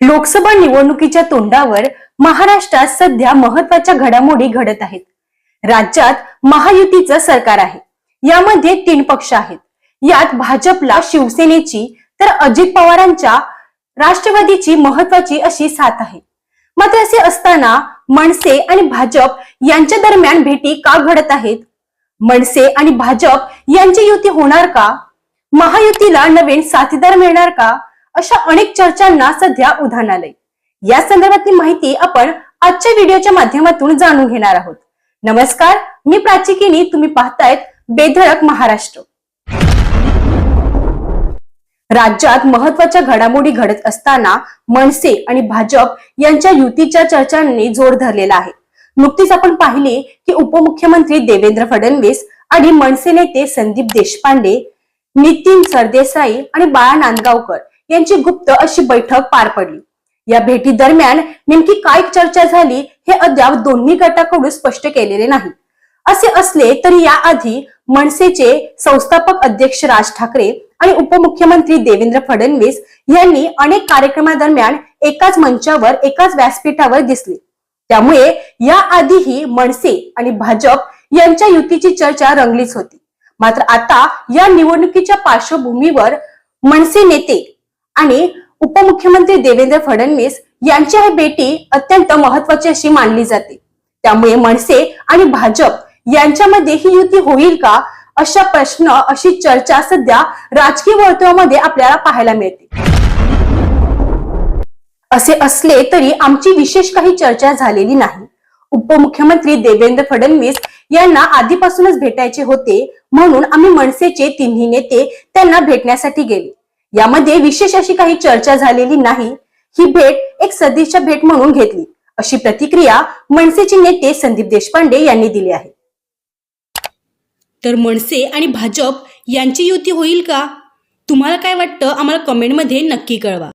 लोकसभा निवडणुकीच्या तोंडावर महाराष्ट्रात सध्या महत्त्वाच्या घडामोडी घडत आहेत. राज्यात महायुतीचं सरकार आहे. यामध्ये तीन पक्ष आहेत. यात भाजपला शिवसेनेची तर अजित पवारांच्या राष्ट्रवादीची महत्वाची अशी साथ आहे. मात्र असे असताना मनसे आणि भाजप यांच्या दरम्यान भेटी का घडत आहेत? मनसे आणि भाजप यांची युती होणार का? महायुतीला नवीन साथीदार मिळणार का? अशा अनेक चर्चांना सध्या उधाण आलंय. या संदर्भातली माहिती आपण आजच्या व्हिडिओच्या माध्यमातून जाणून घेणार आहोत. नमस्कार मी प्राचिकिनी तुम्ही पाहतायत बेधडक महाराष्ट्र. राज्यात महत्त्वाच्या घडामोडी घडत असताना मनसे आणि भाजप यांच्या युतीच्या चर्चांनी जोर धरलेला आहे. नुकतीच आपण पाहिले की उपमुख्यमंत्री देवेंद्र फडणवीस आणि मनसे नेते संदीप देशपांडे नितीन सरदेसाई आणि बाळा नांदगावकर यांची गुप्त अशी बैठक पार पडली. या भेटी दरम्यान नेमकी काय चर्चा झाली हे अद्याप दोन्ही गटाकडून स्पष्ट केलेले नाही. असे असले तरी याआधी मनसेचे संस्थापक अध्यक्ष राज ठाकरे आणि उपमुख्यमंत्री देवेंद्र फडणवीस यांनी अनेक कार्यक्रमादरम्यान एकाच मंचावर एकाच व्यासपीठावर दिसले. त्यामुळे याआधीही मनसे आणि भाजप यांच्या युतीची चर्चा रंगलीच होती. मात्र आता या निवडणुकीच्या पार्श्वभूमीवर मनसे नेते आणि उपमुख्यमंत्री देवेंद्र फडणवीस यांची ही भेटी अत्यंत महत्वाची अशी मानली जाते. त्यामुळे मनसे आणि भाजप यांच्यामध्ये ही युती होईल का अशा प्रश्न अशी चर्चा सध्या राजकीय वर्तुळामध्ये आपल्याला पाहायला मिळते. असे असले तरी आमची विशेष काही चर्चा झालेली नाही. उपमुख्यमंत्री देवेंद्र फडणवीस यांना आधीपासूनच भेटायचे होते म्हणून आम्ही मनसेचे तिन्ही नेते त्यांना भेटण्यासाठी गेले. यामध्ये विशेष अशी काही चर्चा झालेली नाही. ही भेट एक सदिच्छा भेट म्हणून घेतली. अशी प्रतिक्रिया मनसेचे नेते संदीप देशपांडे यांनी दिली आहे. तर मनसे आणि भाजप यांची युती होईल का? तुम्हाला काय वाटतं? आम्हाला कमेंटमध्ये नक्की कळवा.